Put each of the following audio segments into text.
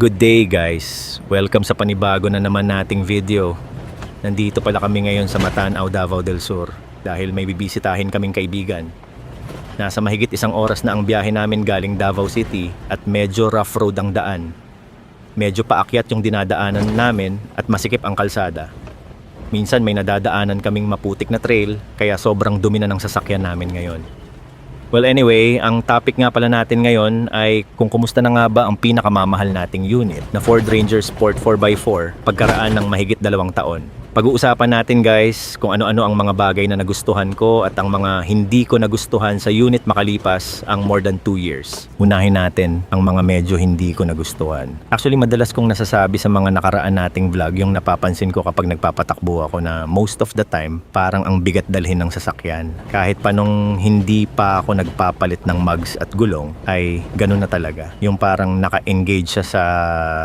Good day guys! Welcome sa panibago na naman nating video. Nandito pala kami ngayon sa Matanao, Davao del Sur dahil may bibisitahin kaming kaibigan. Nasa mahigit isang oras na ang biyahe namin galing Davao City at medyo rough road ang daan. Medyo paakyat yung dinadaanan namin at masikip ang kalsada. Minsan may nadadaanan kaming maputik na trail kaya sobrang dumi na ng sasakyan namin ngayon. Well anyway, ang topic nga pala natin ngayon ay kung kumusta na nga ba ang pinakamamahal nating unit na Ford Ranger Sport 4x4 pagkaraan ng mahigit dalawang taon. Pag-uusapan natin guys kung ano-ano ang mga bagay na nagustuhan ko at ang mga hindi ko nagustuhan sa unit makalipas ang more than 2 years. Unahin natin ang mga medyo hindi ko nagustuhan. Actually madalas kong nasasabi sa mga nakaraan nating vlog yung napapansin ko kapag nagpapatakbo ako na most of the time parang ang bigat dalhin ng sasakyan. Kahit pa nung hindi pa ako nagpapalit ng mugs at gulong ay ganun na talaga. Yung parang naka-engage siya sa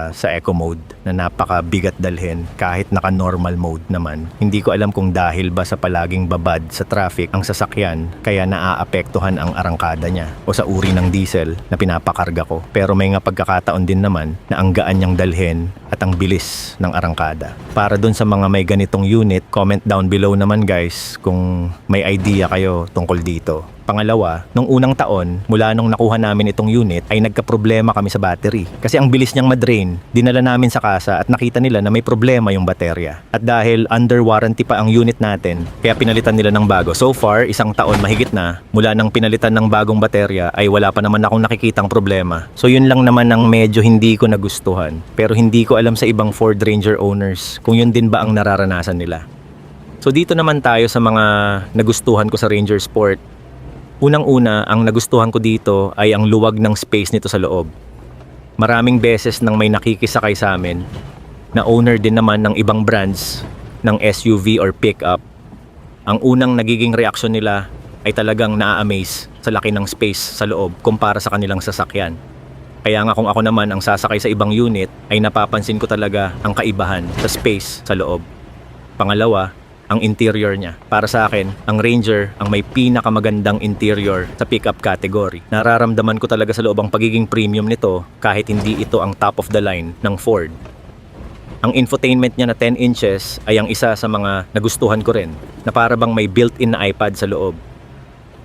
sa eco mode na napakabigat dalhin kahit naka-normal mode naman. Hindi ko alam kung dahil ba sa palaging babad sa traffic ang sasakyan kaya naaapektuhan ang arangkada niya o sa uri ng diesel na pinapakarga ko. Pero may nga pagkakataon din naman na ang gaan niyang dalhin at ang bilis ng arangkada. Para dun sa mga may ganitong unit, comment down below naman guys kung may idea kayo tungkol dito. Pangalawa, nung unang taon, mula nung nakuha namin itong unit, ay nagka-problema kami sa battery. Kasi ang bilis niyang madrain, dinala namin sa kasa at nakita nila na may problema yung baterya. At dahil under warranty pa ang unit natin, kaya pinalitan nila ng bago. So far, isang taon mahigit na, mula nang pinalitan ng bagong baterya, ay wala pa naman akong nakikitang problema. So yun lang naman ang medyo hindi ko nagustuhan. Pero hindi ko alam sa ibang Ford Ranger owners kung yun din ba ang nararanasan nila. So dito naman tayo sa mga nagustuhan ko sa Ranger Sport. Unang-una, ang nagustuhan ko dito ay ang luwag ng space nito sa loob. Maraming beses nang may nakikisakay sa amin na owner din naman ng ibang brands ng SUV or pickup. Ang unang nagiging reaksyon nila ay talagang naa-amaze sa laki ng space sa loob kumpara sa kanilang sasakyan. Kaya nga kung ako naman ang sasakay sa ibang unit ay napapansin ko talaga ang kaibahan sa space sa loob. Pangalawa, ang interior niya. Para sa akin, ang Ranger ang may pinakamagandang interior sa pickup category. Nararamdaman ko talaga sa loob ang pagiging premium nito kahit hindi ito ang top of the line ng Ford. Ang infotainment niya na 10 inches ay ang isa sa mga nagustuhan ko rin na para bang may built-in na iPad sa loob.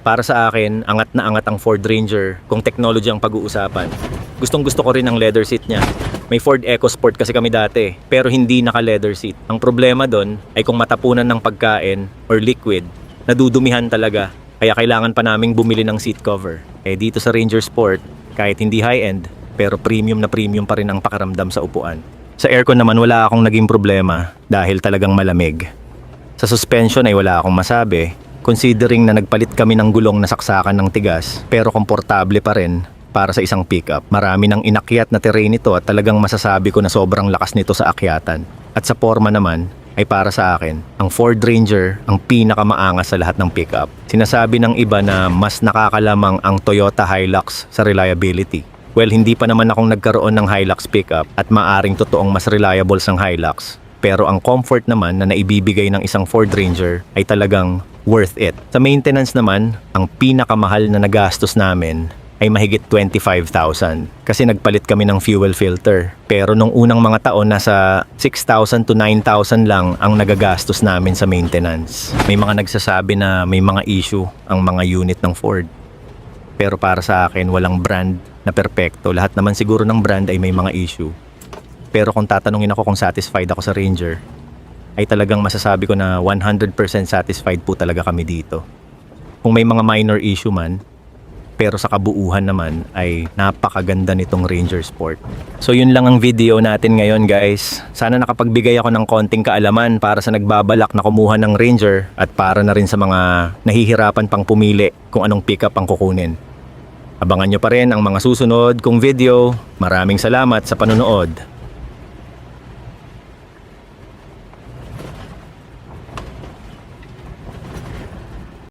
Para sa akin, angat na angat ang Ford Ranger kung technology ang pag-uusapan. Gustong gusto ko rin ang leather seat niya. May Ford EcoSport kasi kami dati, pero hindi naka-leather seat. Ang problema doon ay kung matapunan ng pagkain or liquid, nadudumihan talaga. Kaya kailangan pa naming bumili ng seat cover. Eh dito sa Ranger Sport, kahit hindi high-end, pero premium na premium pa rin ang pakaramdam sa upuan. Sa aircon naman wala akong naging problema dahil talagang malamig. Sa suspension ay wala akong masabi, considering na nagpalit kami ng gulong na saksakan ng tigas, pero komportable pa rin para sa isang pickup. Marami ng inakyat na terrain nito at talagang masasabi ko na sobrang lakas nito sa akyatan. At sa forma naman, ay para sa akin, ang Ford Ranger ang pinakamaangas sa lahat ng pickup. Sinasabi ng iba na mas nakakalamang ang Toyota Hilux sa reliability. Well, hindi pa naman akong nagkaroon ng Hilux pickup at maaring totoong mas reliable sang Hilux. Pero ang comfort naman na naibibigay ng isang Ford Ranger ay talagang worth it. Sa maintenance naman, ang pinakamahal na nagastos namin ay mahigit 25,000 kasi nagpalit kami ng fuel filter. Pero nung unang mga taon, nasa 6,000 to 9,000 lang ang nagagastos namin sa maintenance. May mga nagsasabi na may mga issue ang mga unit ng Ford. Pero para sa akin, walang brand na perpekto. Lahat naman siguro ng brand ay may mga issue. Pero kung tatanungin ako kung satisfied ako sa Ranger, ay talagang masasabi ko na 100% satisfied po talaga kami dito. Kung may mga minor issue man, pero sa kabuuhan naman ay napakaganda nitong Ranger Sport. So yun lang ang video natin ngayon guys. Sana nakapagbigay ako ng konting kaalaman para sa nagbabalak na kumuha ng Ranger at para na rin sa mga nahihirapan pang pumili kung anong pickup ang kukunin. Abangan nyo pa rin ang mga susunod kong video. Maraming salamat sa panonood.